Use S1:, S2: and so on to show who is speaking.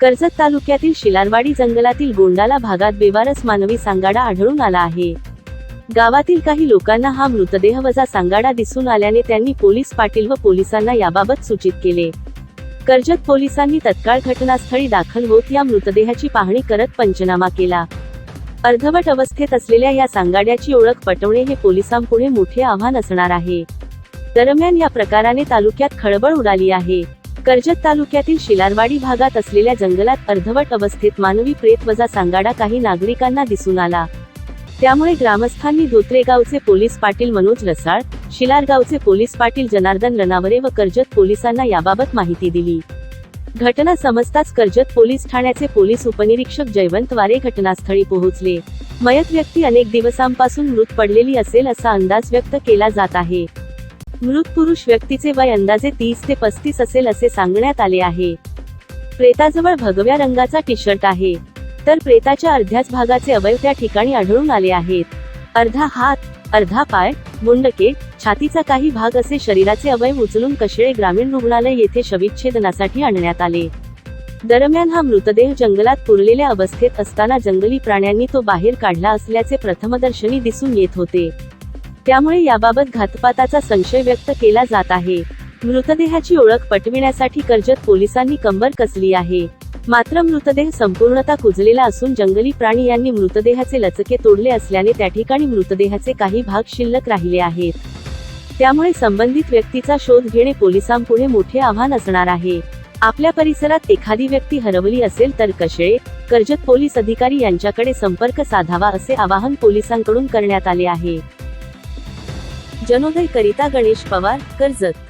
S1: कर्जत तालुक्यातील शिलारवाडी जंगलातील गोंडाला भागात बेवारस मानवी सांगाडा आढळून आला आहे. गावातील काही लोकांना हा मृतदेह वजा सांगाडा दिसून आल्याने त्यांनी पोलीस पाटील व पोलिसांना याबाबत सूचित केले. कर्जत पोलिसांनी तत्काळ घटनास्थळी दाखल होत या मृतदेहाची पाहणी करत पंचनामा केला. अर्धवट अवस्थेत असलेल्या या सांगाड्याची ओळख पटवणे हे पोलिसांपुढे मोठे आव्हान असणार आहे. दरम्यान या प्रकाराने तालुक्यात खळबळ उडाली आहे. कर्जत तालुक्यातील शिलारवाडी भागात असलेल्या जंगलात अर्धवट अवस्थेत मानवी प्रेत वजा सांगाडा काही नागरिकांना दिसून आला. त्यामुळे ग्रामस्थांनी धोत्रेगावचे पोलीस पाटील मनोज रसाळ शिलारगावचे पोलीस पाटील जनार्दन रनावरे व कर्जत पोलिसांना याबाबत माहिती दिली. घटना समजताच कर्जत पोलीस ठाण्याचे पोलीस उपनिरीक्षक जयवंत वारे घटनास्थळी पोहोचले. मयत व्यक्ती अनेक दिवसांपासून मृत पडलेली असेल असा अंदाज व्यक्त केला जात आहे. मृत पुरुष व्यक्तीचे वय अंदाजे तीस ते पस्तीस असेल असे सांगण्यात आले आहे. प्रेताजवळ भगव्या रंगाचा टी शर्ट आहे. तर प्रेताच्या अर्ध्याच भागाचे अवयव त्या ठिकाणी आढळून आले आहेत. अर्धा हात अर्धा पाय मुंडके छातीचा काही भाग असे शरीराचे अवयव उचलून कशेळे ग्रामीण रुग्णालय येथे शविच्छेदनासाठी आणण्यात आले. दरम्यान हा मृतदेह जंगलात पुरलेल्या अवस्थेत असताना जंगली प्राण्यांनी तो बाहेर काढला असल्याचे प्रथमदर्शनी दिसून येत होते. त्यामुळे याबाबत घातपाताचा संशय व्यक्त केला जात आहे. मृतदेहाची ओळख पटविण्यासाठी कर्जत पोलिसांनी कंबर कसली आहे. मात्र मृतदेह संपूर्णतः कुजलेला असून जंगली प्राणी यांनी मृतदेहाचे लचके तोडले असल्याने त्या ठिकाणी मृतदेहाचे काही भाग शिल्लक राहिले आहेत. त्यामुळे संबंधित व्यक्तीचा शोध घेणे पोलिसांपुढे मोठे आव्हान असणार आहे. आपल्या परिसरात एखादी व्यक्ती हरवली असेल तर कशेळे कर्जत पोलीस अधिकारी यांच्याकडे संपर्क साधावा असे आवाहन पोलिसांकडून करण्यात आले आहे. जनोदय करिता गणेश पवार कर्जत.